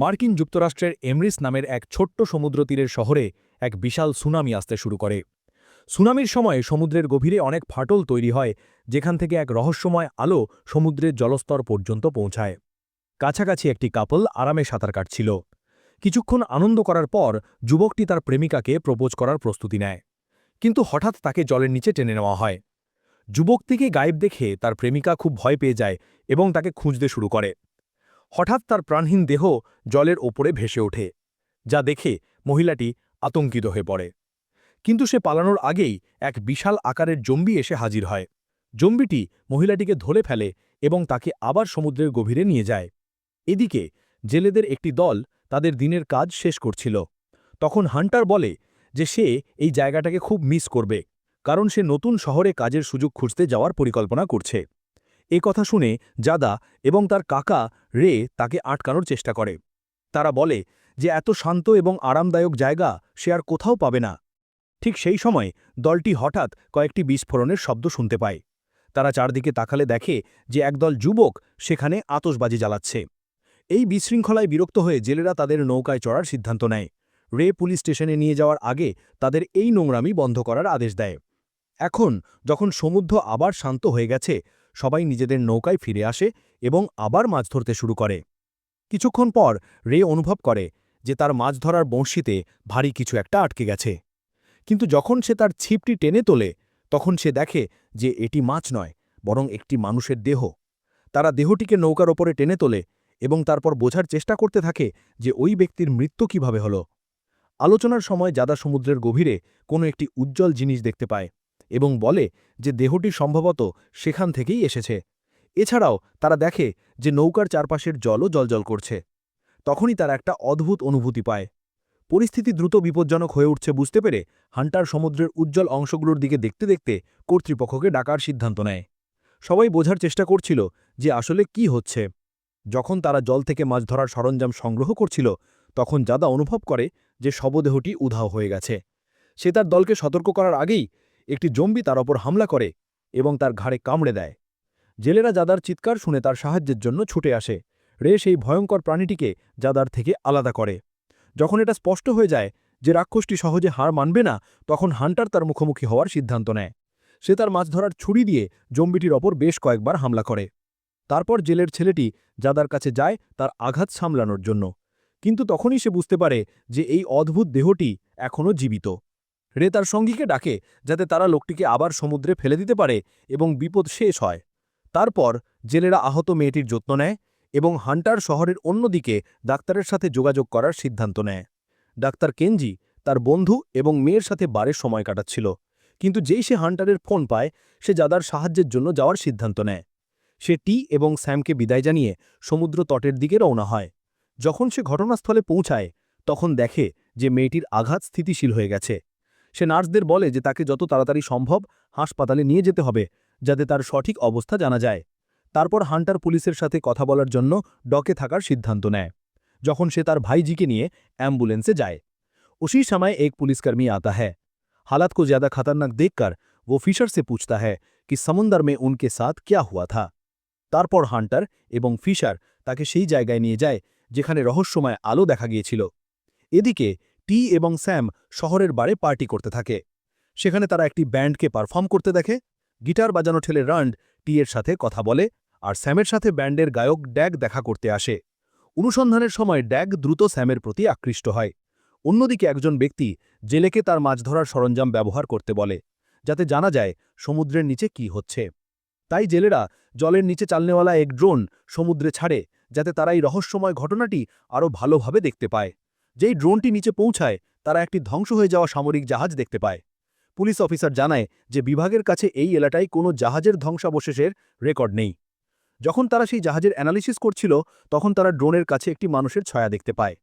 মার্কিন যুক্তরাষ্ট্রের এমরিস নামের এক ছোট্ট সমুদ্রতীরের শহরে এক বিশাল সুনামি আসতে শুরু করে। সুনামির সময় সমুদ্রের গভীরে অনেক ফাটল তৈরি হয়, যেখান থেকে এক রহস্যময় আলো সমুদ্রের জলস্তর পর্যন্ত পৌঁছায়। কাছাকাছি একটি কাপল আরামে সাঁতার কাটছিল। কিছুক্ষণ আনন্দ করার পর যুবকটি তার প্রেমিকাকে প্রপোজ করার প্রস্তুতি নেয়। কিন্তু হঠাৎ তাকে জলের নিচে টেনে নেওয়া হয়। যুবকটিকে গায়েব দেখে তার প্রেমিকা খুব ভয় পেয়ে যায় এবং তাকে খুঁজতে শুরু করে। হঠাৎ তার প্রাণহীন দেহ জলের ওপরে ভেসে ওঠে, যা দেখে মহিলাটি আতঙ্কিত হয়ে পড়ে। কিন্তু সে পালানোর আগেই এক বিশাল আকারের জম্বি এসে হাজির হয়। জম্বিটি মহিলাটিকে ধরে ফেলে এবং তাকে আবার সমুদ্রের গভীরে নিয়ে যায়। এদিকে জেলেদের একটি দল তাদের দিনের কাজ শেষ করছিল। তখন হান্টার বলে যে সে এই জায়গাটাকে খুব মিস করবে, কারণ সে নতুন শহরে কাজের সুযোগ খুঁজতে যাওয়ার পরিকল্পনা করছে। এ কথা শুনে জাদা এবং তার কাকা রে তাকে আটকানোর চেষ্টা করে। তারা বলে যে, এত শান্ত এবং আরামদায়ক জায়গা সে আর কোথাও পাবে না। ঠিক সেই সময় দলটি হঠাৎ কয়েকটি বিস্ফোরণের শব্দ শুনতে পায়। তারা চারদিকে তাকালে দেখে যে, একদল যুবক সেখানে আতসবাজি জ্বালাচ্ছে। এই বিশৃঙ্খলায় বিরক্ত হয়ে জেলেরা তাদের নৌকায় চড়ার সিদ্ধান্ত নেয়। রে পুলিশ স্টেশনে নিয়ে যাওয়ার আগে তাদের এই নোংরামি বন্ধ করার আদেশ দেয়। এখন যখন সমুদ্র আবার শান্ত হয়ে গেছে সবাই নিজেদের নৌকায় ফিরে আসে এবং আবার মাছ ধরতে শুরু করে। কিছুক্ষণ পর রে অনুভব করে যে তার মাছ ধরার বঁড়শিতে ভারী কিছু একটা আটকে গেছে। কিন্তু যখন সে তার ছিপটি টেনে তোলে, তখন সে দেখে যে এটি মাছ নয়, বরং একটি মানুষের দেহ। তারা দেহটিকে নৌকার ওপরে টেনে তোলে এবং তারপর বোঝার চেষ্টা করতে থাকে যে ওই ব্যক্তির মৃত্যু কীভাবে হল। আলোচনার সময় যাদা সমুদ্রের গভীরে কোনো একটি উজ্জ্বল জিনিস দেখতে পায়। এবং বলে যে দেহটি সম্ভবত সেখান থেকেই এসেছে। এছাড়াও তারা দেখে যে নৌকার চারপাশের জলও জলজল করছে। তখনই তারা একটা অদ্ভুত অনুভূতি পায়। পরিস্থিতি দ্রুত বিপজ্জনক হয়ে উঠছে বুঝতে পেরে হান্টার সমুদ্রের উজ্জ্বল অংশগুলোর দিকে দেখতে দেখতে কর্তৃপক্ষকে ডাকার সিদ্ধান্ত নেয়। সবাই বোঝার চেষ্টা করছিল যে আসলে কি হচ্ছে। যখন তারা জল থেকে মাছ ধরার সরঞ্জাম সংগ্রহ করছিল, তখন জাদা অনুভব করে যে শবদেহটি উধাও হয়ে গেছে। সে তার দলকে সতর্ক করার আগেই একটি জম্বি তার ওপর হামলা করে এবং তার ঘাড়ে কামড়ে দেয়। জেলেরা জাদার চিৎকার শুনে তার সাহায্যের জন্য ছুটে আসে। রে সেই ভয়ঙ্কর প্রাণীটিকে জাদার থেকে আলাদা করে। যখন এটা স্পষ্ট হয়ে যায় যে রাক্ষসটি সহজে হার মানবে না, তখন হান্টার তার মুখোমুখি হওয়ার সিদ্ধান্ত নেয়। সে তার মাছ ধরার ছুরি দিয়ে জম্বিটির ওপর বেশ কয়েকবার হামলা করে। তারপর জেলের ছেলেটি জাদার কাছে যায় তার আঘাত সামলানোর জন্য। কিন্তু তখনই সে বুঝতে পারে যে এই অদ্ভুত দেহটি এখনও জীবিত। রে তার সঙ্গীকে ডাকে, যাতে তারা লোকটিকে আবার সমুদ্রে ফেলে দিতে পারে এবং বিপদ শেষ হয়। তারপর জেলেরা আহত মেয়েটির যত্ন নেয় এবং হান্টার শহরের অন্যদিকে ডাক্তারের সাথে যোগাযোগ করার সিদ্ধান্ত নেয়। ডাক্তার কেনজি তার বন্ধু এবং মেয়ের সাথে বারে সময় কাটাচ্ছিল, কিন্তু যেই সে হান্টারের ফোন পায়, সে যাদার সাহায্যের জন্য যাওয়ার সিদ্ধান্ত নেয়। সে টি এবং স্যামকে বিদায় জানিয়ে সমুদ্র তটের দিকে রওনা হয়। যখন সে ঘটনাস্থলে পৌঁছায়, তখন দেখে যে মেয়েটির আঘাত স্থিতিশীল হয়ে গেছে। সে নার্সদের বলে যে তাকে যত তাড়াতাড়ি সম্ভব হাসপাতালে নিয়ে যেতে হবে যাতে তার সঠিক অবস্থা জানা যায় তারপর হান্টার পুলিশের সাথে কথা বলার জন্য ডকে থাকার সিদ্ধান্ত নেয় যখন সে তার ভাইজিকে নিয়ে অ্যাম্বুলেন্সে যায় उसी समय एक पुलिसकर्मी आता है हालात को ज्यादा खतरनाक देखकर वो फिशर से पूछता है कि समुंदर में उनके साथ क्या हुआ था তারপর হান্টার এবং ফিশার তাকে সেই জায়গায় নিয়ে যায় যেখানে রহস্যময় আলো দেখা গিয়েছিল এদিকে টি এবং স্যাম শহরের বারে পার্টি করতে থাকে। সেখানে তারা একটি ব্যান্ডকে পারফর্ম করতে দেখে, গিটার বাজানো ঠেলে রান্ড টি এর সাথে কথা বলে আর স্যামের সাথে ব্যান্ডের গায়ক ড্যাগ দেখা করতে আসে। অনুসন্ধানের সময় ড্যাগ দ্রুত স্যামের প্রতি আকৃষ্ট হয়। অন্যদিকে একজন ব্যক্তি জেলেকে তার মাছ ধরার সরঞ্জাম ব্যবহার করতে বলে, যাতে জানা যায় সমুদ্রের নিচে কি হচ্ছে। তাই জেলেরা জলের নিচে চালনেওয়ালা এক ড্রোন সমুদ্রে ছাড়ে, যাতে তারা এই রহস্যময় ঘটনাটি আরও ভালোভাবে দেখতে পায়। যেই ড্রোনটি নিচে পৌঁছায়, তারা একটি ধ্বংস হয়ে যাওয়া সামরিক জাহাজ দেখতে পায়। পুলিশ অফিসার জানায় যে বিভাগের কাছে এই এলাকায় কোনো জাহাজের ধ্বংসাবশেষের রেকর্ড নেই। যখন তারা সেই জাহাজের অ্যানালিসিস করছিল, তখন তারা ড্রোনের কাছে একটি মানুষের ছায়া দেখতে পায়।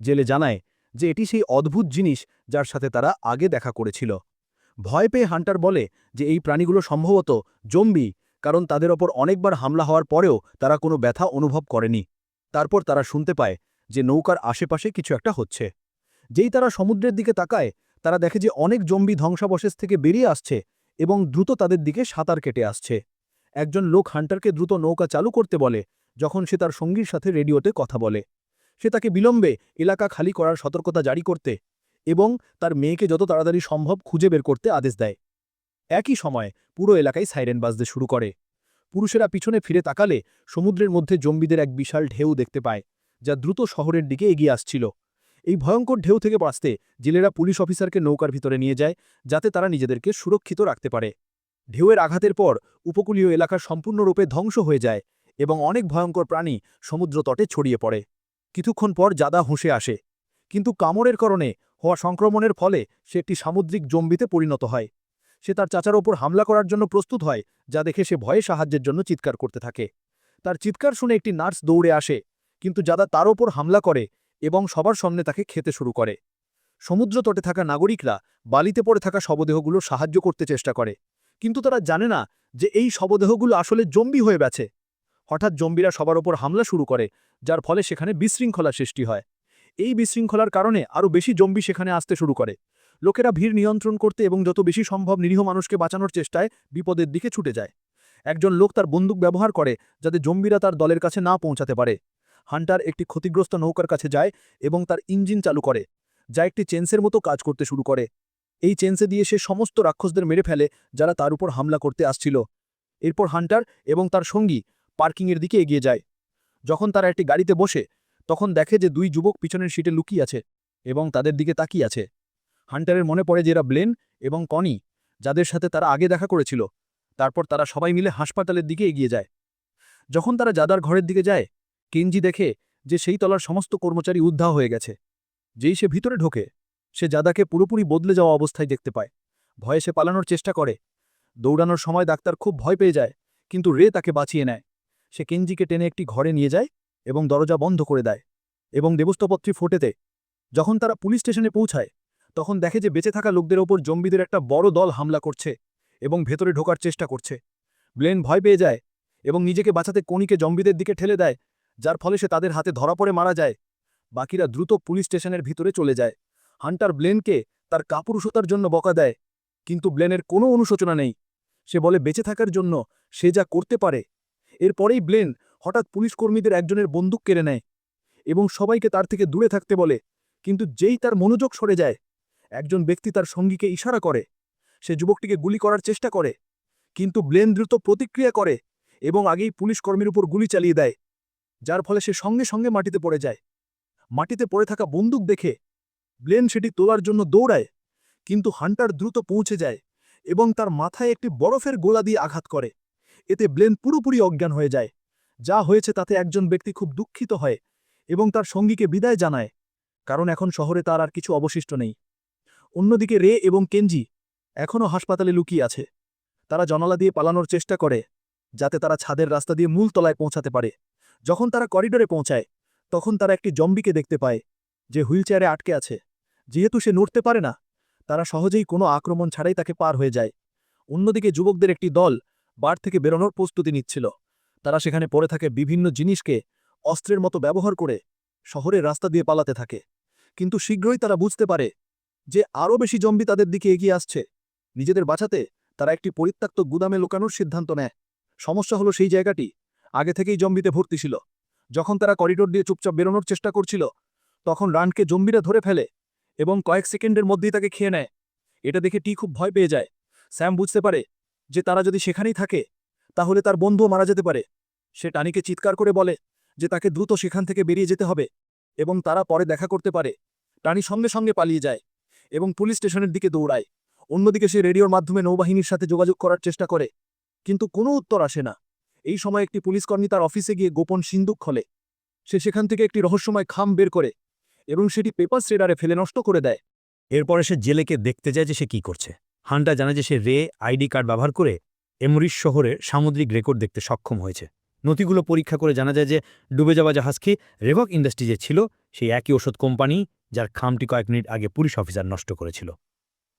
জেলে জানায় যে এটি সেই অদ্ভুত জিনিস যার সাথে তারা আগে দেখা করেছিল। ভয় পেয়ে হান্টার বলে যে এই প্রাণীগুলো সম্ভবত জম্বি, কারণ তাদের ওপর অনেকবার হামলা হওয়ার পরেও তারা কোনো ব্যথা অনুভব করেনি। তারপর তারা শুনতে পায় যে নৌকার আশেপাশে কিছু একটা হচ্ছে। যেই তারা সমুদ্রের দিকে তাকায়, তারা দেখে যে অনেক জম্বি ধ্বংসাবশেষ থেকে বেরিয়ে আসছে এবং দ্রুত তাদের দিকে সাঁতার কেটে আসছে। একজন লোক হান্টারকে দ্রুত নৌকা চালু করতে বলে, যখন সে তার সঙ্গীর সাথে রেডিওতে কথা বলে। সে তাকে বিলম্বে এলাকা খালি করার সতর্কতা জারি করতে এবং তার মেয়েকে যত তাড়াতাড়ি সম্ভব খুঁজে বের করতে আদেশ দেয়। একই সময় পুরো এলাকায় সাইরেন বাজতে শুরু করে। পুরুষেরা পিছনে ফিরে তাকালে সমুদ্রের মধ্যে জম্বিদের এক বিশাল ঢেউ দেখতে পায়। যা দ্রুত শহরের দিকে এগিয়ে আসছিল। এই ভয়ঙ্কর ঢেউ থেকে বাঁচতে জেলেরা পুলিশ অফিসারকে নৌকার ভিতরে নিয়ে যায়, যাতে তারা নিজেদেরকে সুরক্ষিত রাখতে পারে। ঢেউয়ের আঘাতের পর উপকূলীয় এলাকা সম্পূর্ণরূপে ধ্বংস হয়ে যায় এবং অনেক ভয়ঙ্কর প্রাণী সমুদ্র তটে ছড়িয়ে পড়ে। কিছুক্ষণ পর জাদা হুঁসে আসে। কিন্তু কামড়ের কারণে হওয়া সংক্রমণের ফলে সে একটি সামুদ্রিক জম্বিতে পরিণত হয়। সে তার চাচার ওপর হামলা করার জন্য প্রস্তুত হয়, যা দেখে সে ভয়ে সাহায্যের জন্য চিৎকার করতে থাকে। তার চিৎকার শুনে একটি নার্স দৌড়ে আসে কিন্তু জাদা তার ওপর হামলা করে এবং সবার সামনে তাকে খেতে শুরু করে। সমুদ্র তটে থাকা নাগরিকরা বালিতে পড়ে থাকা শবদেহগুলো সাহায্য করতে চেষ্টা করে, কিন্তু তারা জানে না যে এই শবদেহগুলো আসলে জম্বি হয়ে গেছে। হঠাৎ জম্বিরা সবার ওপর হামলা শুরু করে, যার ফলে সেখানে বিশৃঙ্খলা সৃষ্টি হয়। এই বিশৃঙ্খলার কারণে আরও বেশি জম্বি সেখানে আসতে শুরু করে। লোকেরা ভিড় নিয়ন্ত্রণ করতে এবং যত বেশি সম্ভব নিরীহ মানুষকে বাঁচানোর চেষ্টায় বিপদের দিকে ছুটে যায়। একজন লোক তার বন্দুক ব্যবহার করে যাতে জম্বিরা তার দলের কাছে না পৌঁছাতে পারে। হান্টার একটি ক্ষতিগ্রস্ত নৌকার কাছে যায় এবং তার ইঞ্জিন চালু করে, যা একটি চেন্সের মতো কাজ করতে শুরু করে। এই চেন্সে দিয়ে সে সমস্ত রাক্ষসদের মেরে ফেলে যারা তার উপর হামলা করতে আসছিল। এরপর হান্টার এবং তার সঙ্গী পার্কিংয়ের দিকে এগিয়ে যায়। যখন তারা একটি গাড়িতে বসে, তখন দেখে যে দুই যুবক পিছনের সিটে লুকিয়ে আছে এবং তাদের দিকে তাকিয়ে আছে। হান্টারের মনে পড়ে যে এরা ব্লেন এবং কনি, যাদের সাথে তারা আগে দেখা করেছিল। তারপর তারা সবাই মিলে হাসপাতালের দিকে এগিয়ে যায়। যখন তারা জাদার ঘরের দিকে যায় কেনজি দেখে যে সেই তলার সমস্ত কর্মচারী উদ্ধা হয়ে গেছে। যেই সে ভিতরে ঢোকে, সে জাদাকে পুরোপুরি বদলে যাওয়া অবস্থায় দেখতে পায়। ভয়ে সে পালানোর চেষ্টা করে। দৌড়ানোর সময় ডাক্তার খুব ভয় পেয়ে যায়, কিন্তু রে তাকে বাঁচিয়ে নেয়। সে কেঞ্জিকে টেনে একটি ঘরে নিয়ে যায় এবং দরজা বন্ধ করে দেয় এবং দেবস্তপত্রী ফোটেতে, যখন তারা পুলিশ স্টেশনে পৌঁছায়, তখন দেখে যে বেঁচে থাকা লোকদের ওপর জম্বিদের একটা বড় দল হামলা করছে এবং ভেতরে ঢোকার চেষ্টা করছে। ব্লেন ভয় পেয়ে যায় এবং নিজেকে বাঁচাতে কনিকে জম্বিদের দিকে ঠেলে দেয় যার ফলে সে তাদের হাতে ধরা পড়ে মারা যায়। বাকিরা দ্রুত পুলিশ স্টেশনের ভিতরে চলে যায়। হান্টার ব্লেনকে তার কাপুরুষতার জন্য বকা দেয়, কিন্তু ব্লেনের কোনো অনুশোচনা নেই। সে বলে, বেঁচে থাকার জন্য সে যা করতে পারে। এরপরেই ব্লেন হঠাৎ পুলিশ কর্মীদের একজনের বন্দুক কেড়ে নেয় এবং সবাইকে তার থেকে দূরে থাকতে বলে, কিন্তু যেই তার মনোযোগ সরে যায়, একজন ব্যক্তি তার সঙ্গীকে ইশারা করে। সে যুবকটিকে গুলি করার চেষ্টা করে, কিন্তু ব্লেন দ্রুত প্রতিক্রিয়া করে এবং আগেই পুলিশ কর্মীর উপর গুলি চালিয়ে দেয়। যার ফলে সে সঙ্গে সঙ্গে মাটিতে পড়ে যায়। মাটিতে পড়ে থাকা বন্দুক দেখে ব্লেন সেটি তোলার জন্য দৌড়ায়, কিন্তু হান্টার দ্রুত পৌঁছে যায় এবং তার মাথায় একটি বরফের গোলা দিয়ে আঘাত করে। এতে ব্লেন পুরোপুরি অজ্ঞান হয়ে যায়। যা হয়েছে তাতে একজন ব্যক্তি খুব দুঃখিত হয় এবং তার সঙ্গীকে বিদায় জানায়, কারণ এখন শহরে তার আর কিছু অবশিষ্ট নেই। অন্যদিকে রে এবং কেনজি এখনও হাসপাতালে লুকিয়ে আছে। তারা জনালা দিয়ে পালানোর চেষ্টা করে, যাতে তারা ছাদের রাস্তা দিয়ে মূল তলায় পৌঁছাতে পারে। যখন তারা করিডোরে পৌঁছায়, তখন তারা একটি জম্বিকে দেখতে পায়, যে হুইলচেয়ারে আটকে আছে। যেহেতু সে নড়তে পারে না, তারা সহজেই কোনো আক্রমণ ছাড়াই তাকে পার হয়ে যায়। অন্যদিকে যুবকদের একটি দল বার থেকে বেরোনোর প্রস্তুতি নিচ্ছিল। তারা সেখানে পড়ে থাকে বিভিন্ন জিনিসকে অস্ত্রের মতো ব্যবহার করে শহরের রাস্তা দিয়ে পালাতে থাকে। কিন্তু শীঘ্রই তারা বুঝতে পারে যে আরও বেশি জম্বি তাদের দিকে এগিয়ে আসছে। নিজেদের বাঁচাতে তারা একটি পরিত্যক্ত গুদামে লুকানোর সিদ্ধান্ত নেয়। সমস্যা হলো সেই জায়গাটি আগে থেকেই জম্বিতে ভর্তি ছিল। যখন তারা করিডোর দিয়ে চুপচাপ বেরোনোর চেষ্টা করছিল, তখন রানকে জম্বিরা ধরে ফেলে এবং কয়েক সেকেন্ডের মধ্যেই তাকে খেয়ে নেয়। এটা দেখে টি খুব ভয় পেয়ে যায়। স্যাম বুঝতে পারে যে তারা যদি সেখানেই থাকে, তাহলে তার বন্ধুও মারা যেতে পারে। সে টানিকে চিৎকার করে বলে যে তাকে দ্রুত সেখান থেকে বেরিয়ে যেতে হবে এবং তারা পরে দেখা করতে পারে। টানি সঙ্গে সঙ্গে পালিয়ে যায় এবং পুলিশ স্টেশনের দিকে দৌড়ায়। অন্যদিকে সে রেডিওর মাধ্যমে নৌবাহিনীর সাথে যোগাযোগ করার চেষ্টা করে, কিন্তু কোনো উত্তর আসে না। এই সময় একটি পুলিশকর্মী তার অফিসে গিয়ে গোপন সিন্দুক খোলে। সে সেখান থেকে একটি রহস্যময় খাম বের করে এবং সেটি পেপার স্ট্রেডারে ফেলে নষ্ট করে দেয়। এরপরে সে জেলেকে দেখতে যায় যে সে কি করছে। হান্টা জানে যে সে রে, আইডি কার্ড ব্যবহার করে এমরিশ শহরে সামুদ্রিক রেকর্ড দেখতে সক্ষম হয়েছে। নথিগুলো পরীক্ষা করে জানা যায় যে ডুবে যাওয়া জাহাজকে রেভক ইন্ডাস্ট্রি যে ছিল, সেই একই ওষুধ কোম্পানি যার খামটি কয়েক মিনিট আগে পুলিশ অফিসার নষ্ট করেছিল।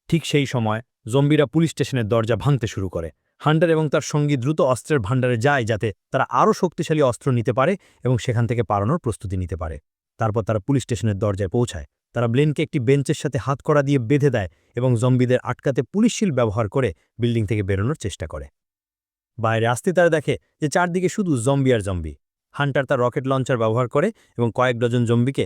ঠিক সেই সময় জম্বিরা পুলিশ স্টেশনের দরজা ভাঙতে শুরু করে। হান্টার এবং তার সঙ্গী দ্রুত অস্ত্রের ভাণ্ডারে যায় যাতে তারা আরও শক্তিশালী অস্ত্র নিতে পারে এবং সেখান থেকে পালানোর প্রস্তুতি নিতে পারে। তারপর তারা পুলিশ স্টেশনের দরজায় পৌঁছায়। তারা ব্লেনকে একটি বেঞ্চের সাথে হাত করা দিয়ে বেঁধে দেয় এবং জম্বিদের আটকাতে পুলিশ শিল ব্যবহার করে বিল্ডিং থেকে বেরোনোর চেষ্টা করে। বাইরে আসতে তারা দেখে যে চারদিকে শুধু জম্বি আর জম্বি। হান্টার তার রকেট লঞ্চার ব্যবহার করে এবং কয়েক ডজন জম্বিকে